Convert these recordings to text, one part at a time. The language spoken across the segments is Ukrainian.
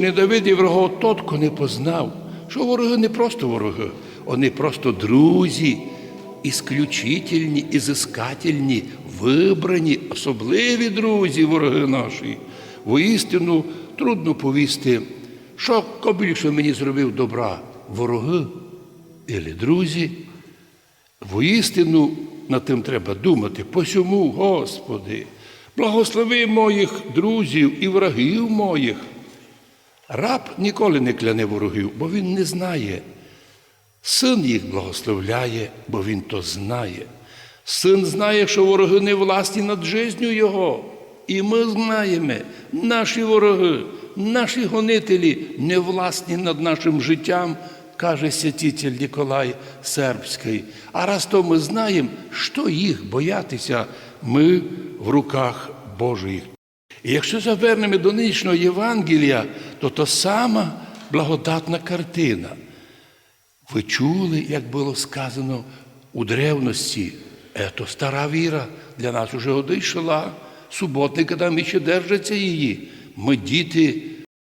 Ненавидів врага тот, хто не познав, що вороги не просто вороги, вони просто друзі, ісключительні, ізискательні, вибрані, особливі друзі, вороги наші. Воістину трудно повісти, що більше мені зробив добра, вороги или друзі. Воістину над тим треба думати. Посьому, Господи, благослови моїх друзів і врагів моїх. Раб ніколи не кляне ворогів, бо він не знає. Син їх благословляє, бо він то знає. Син знає, що вороги не власні над життю Його. І ми знаємо, наші вороги, наші гонителі не власні над нашим життям, каже святитель Ніколай Сербський. А раз то ми знаємо, що їх боятися, ми в руках Божих. І якщо завернемо до нинішнього Євангелія, то то сама благодатна картина. Ви чули, як було сказано у древності, Ето стара віра для нас уже одійшла. Суботника там ще держаться її. Ми діти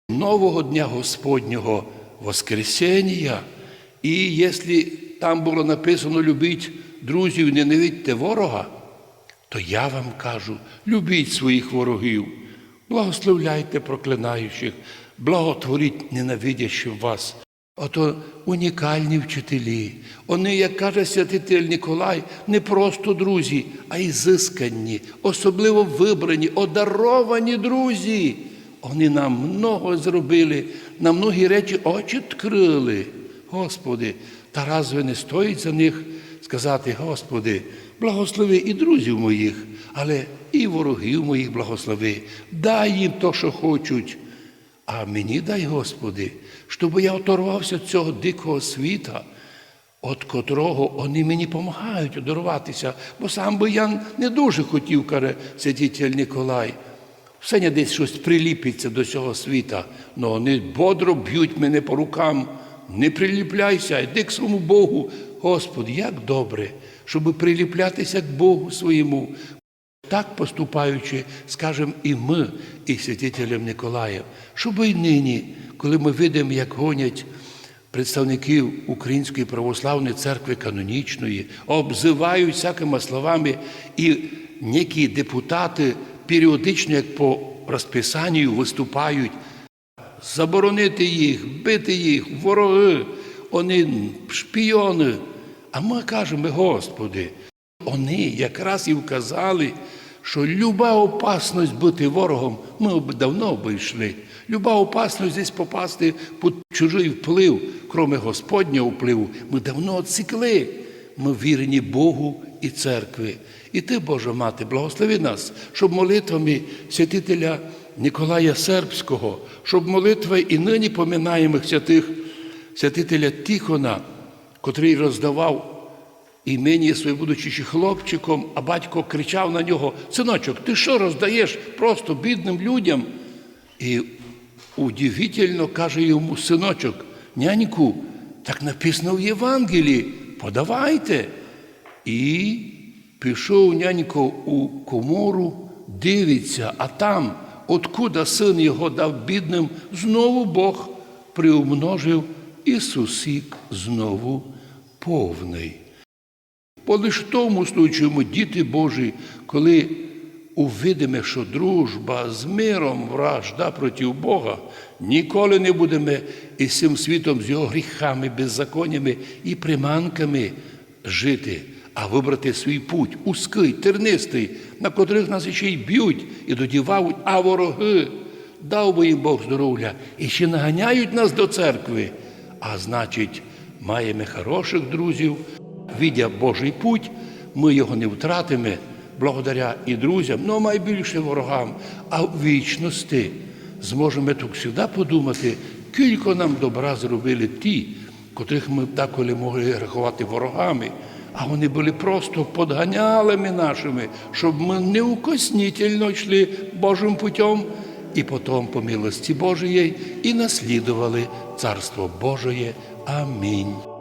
нового дня Господнього Воскресення. І якщо там було написано любіть друзів, ненавидьте ворога, то я вам кажу, любіть своїх ворогів, благословляйте проклинаючих, благотворіть ненавидящих вас. Ото унікальні вчителі. Вони, як каже святитель Ніколай, не просто друзі, а й зискані, особливо вибрані, одаровані друзі. Вони нам много зробили, на многі речі очі відкрили. Господи, та разве не стоїть за них сказати, Господи, благослови і друзів моїх, але і ворогів моїх благослови, дай їм то, що хочуть. А мені дай, Господи, щоб я оторвався від цього дикого світа, від котрого вони мені допомагають одорватися, бо сам би я не дуже хотів, каже святитель Ніколай. Все не десь щось приліпиться до цього світа, але вони бодро б'ють мене по рукам. Не приліпляйся, йди к своєму Богу. Господи, як добре, щоб приліплятися к Богу своєму. Так поступаючи, скажемо і ми, і святителям Николаєм, щоб і нині, коли ми видимо, як гонять представників Української православної церкви канонічної, обзивають всякими словами, і некі депутати періодично, як по розписанню, виступають, заборонити їх, бити їх, вороги, вони шпіони. А ми кажемо, Господи, вони якраз і вказали, що люба опасність бути ворогом, ми давно обійшли. Люба опасність десь попасти під чужий вплив, кроме Господнього впливу, ми давно відсікли. Ми вірені Богу і церкві. І ти, Божа Мати, благослови нас, щоб молитвами святителя Ніколая Сербського, щоб молитва і нині поминаємо святих святителя Тихона, котрий роздавав імені своє, будучи хлопчиком, а батько кричав на нього: Синочок, ти що роздаєш просто бідним людям? І удивительно каже йому синочок, няньку, так написано в Євангелії, подавайте. І пішов нянько у комору, дивиться, а там, откуда син його дав бідним, знову Бог приумножив і знову повний. Бо лиш в тому случаю ми, діти Божі, коли увидимо, що дружба з миром вражда проти Бога, ніколи не будемо із цим світом, з його гріхами, беззаконнями і приманками жити, а вибрати свій путь, узкий, тернистий, на котрих нас ще й б'ють і додівають, а вороги. Дав би їм Бог здоров'я і ще наганяють нас до церкви. А значить, маємо хороших друзів, видя Божий путь, ми його не втратимо благодаря і друзям, ну найбільше ворогам, а в вічності зможемо тут завжди подумати, кілько нам добра зробили ті, котрих ми деколи могли рахувати ворогами, а вони були просто подганялями нашими, щоб ми неукоснительно йшли Божим путем і потім по милості Божої і наслідували Царство Божие. Амінь.